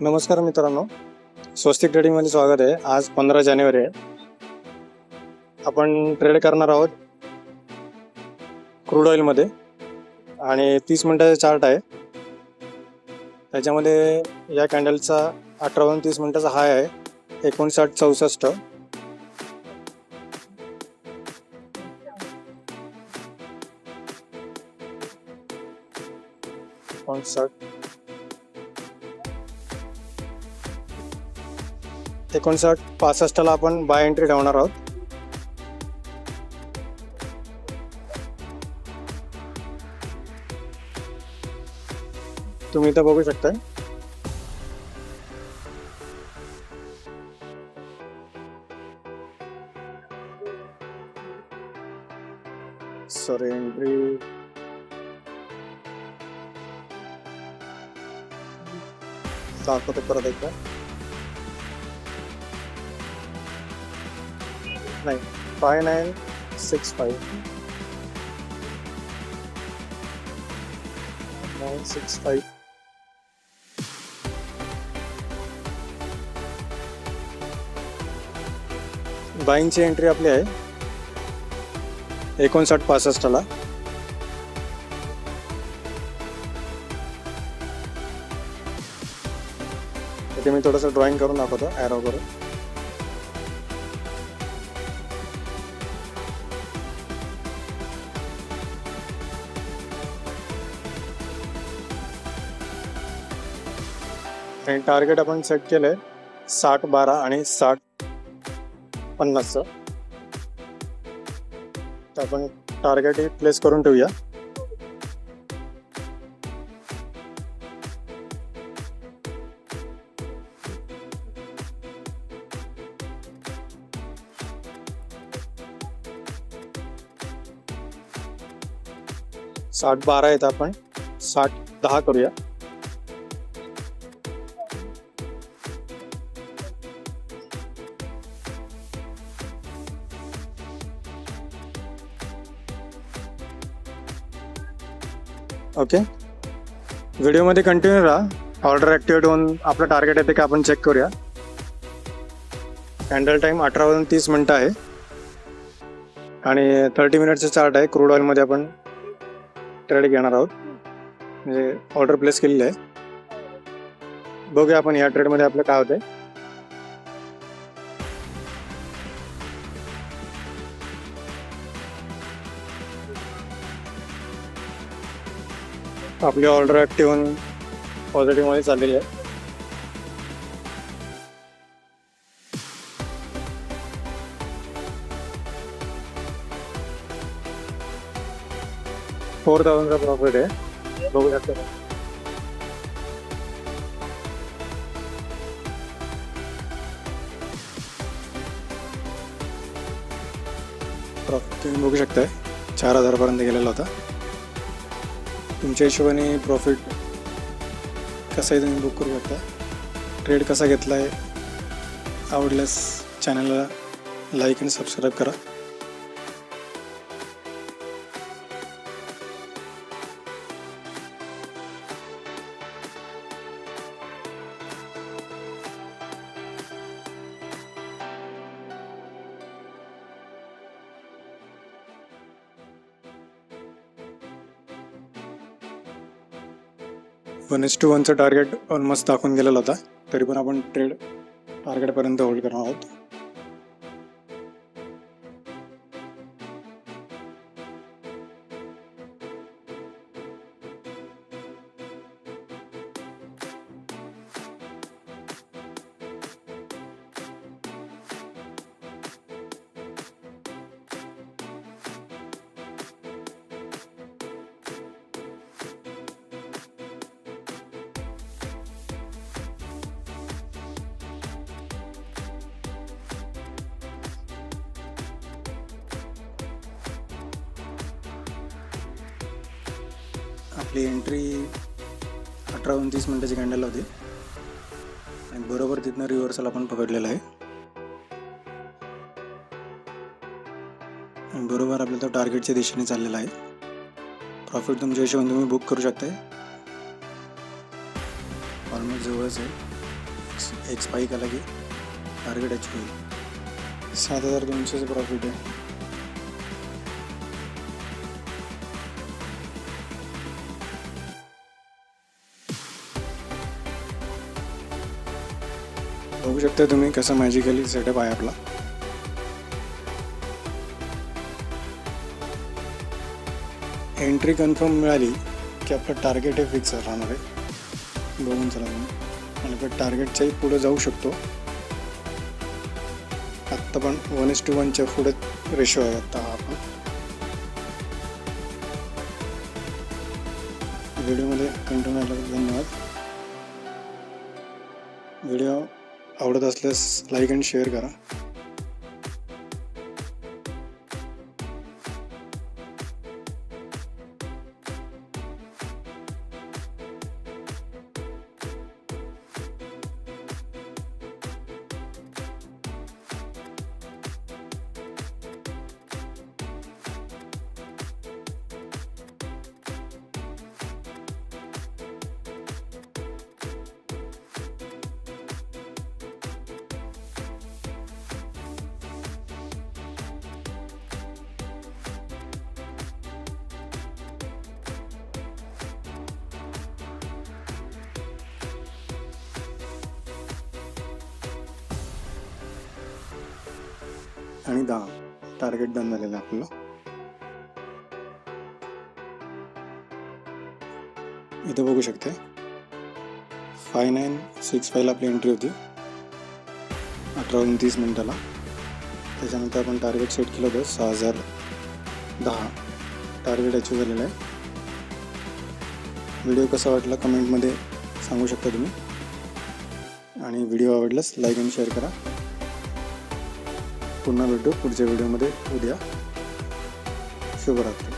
नमस्कार मित्रांनो. स्वस्तिक ट्रेडिंगमध्ये स्वागत आहे. आज पंधरा जानेवारी आहे. आपण ट्रेड करणार आहोत क्रूड ऑइलमध्ये आणि तीस मिनिटाचा चार्ट आहे. त्याच्यामध्ये या कॅन्डलचा अठरावन्न तीस मिनिटाचा हाय आहे. एकोणसाठ चौसष्ट. एकोणसाठ एकोणसाठ पासष्टला आपण बाय एंट्री ठेवणार आहोत. तुम्ही इथं बघू शकताय. सॉरी एंट्री दाखवतो परत एकदा नाही five nine six five nine six five बाईंगची entry आपली आहे. एकोणसाठ पासष्टला. इथे मी थोडंसं ड्रॉइंग करून दाखवतो ॲरो करून. आणि टार्गेट आपण सेट केलंय साठ बारा आणि साठ पन्नासचं. तर आपण टार्गेट हे प्लेस करून ठेवूया. साठ बारा आहेत आपण. साठ दहा करूया. ओके. व्हिडिओमध्ये कंटिन्यू राहा. ऑर्डर ॲक्टिवेट होऊन आपलं टार्गेट येते का आपण चेक करूया. हँडल टाईम अठरा वाजून तीस मिनटं आहे. आणि थर्टी मिनिटचं चार्ट आहे. क्रूड ऑइलमध्ये आपण ट्रेड घेणार आहोत. म्हणजे ऑर्डर प्लेस केलेली आहे. बघूया आपण या ट्रेडमध्ये आपलं काय होतंय. आपली ऑर्डर ॲक्टिव्ह होऊन पॉझिटिव्हमध्ये चाललेली आहे. फोर थाउजंडचा प्रॉफिट आहे. बघू शकता. प्रॉफिट तुम्ही बघू शकताय. चार हजारपर्यंत गेलेला होता. तुमच्या हिशोबाने प्रॉफिट कसंही तुम्ही बुक करू शकता? ट्रेड कसा घेतला आहे आवडल्यास चॅनलला लाईक आणि सबस्क्राईब करा. वन एस टू वनचं टार्गेट ऑलमोस्ट दाखवून गेलेला होता. तरी पण आपण ट्रेड टार्गेटपर्यंत होल्ड करणार आहोत. आपली एंट्री अठरा उनतीस मिनटाची कॅन्डल होती आणि बरोबर तिथनं रिव्हर्सल आपण पकडलेलं आहे. आणि बरोबर आपल्या तो टार्गेटच्या दिशेने चाललेला आहे. प्रॉफिट तुमच्या हिशोबाने तुम्ही बुक करू शकताय. ऑलमोस्ट जवळच आहे. एक स्पाईक आला की टार्गेट अचीव होईल. सात हजार दोनशेचं प्रॉफिट आहे. बघू शकता तुम्ही कसं मॅजिकली सेटअप आहे आपला. एंट्री कन्फर्म मिळाली की आपलं टार्गेट हे फिक्स राहणार आहे. बघून चला तुम्ही. आणि आपण टार्गेटच्याही पुढे जाऊ शकतो. आत्ता पण वन एस टू वनच्या पुढे रेशो आहे आत्ता हा आपण व्हिडिओमध्ये कंटिन्यू आला धन्यवाद. व्हिडिओ आवडत असल्यास लाईक अँड शेअर करा. आणि दहा. टार्गेट डन झालेलं आहे आपलं. इथं बघू शकते. फाय नाईन सिक्स फायला आपली एंट्री होती. अठरा वाजून तीस मिनिटाला. त्याच्यानंतर आपण टार्गेट सेट केलं होतं. सहा हजार दहा. टार्गेट अचीव झालेलं आहे. व्हिडिओ कसा वाटला कमेंटमध्ये सांगू शकता तुम्ही. आणि व्हिडिओ आवडल्यास लाईक आणि शेअर करा. पुन्हा भेटू पुढच्या व्हिडिओमध्ये. उद्या. शुभरात्री.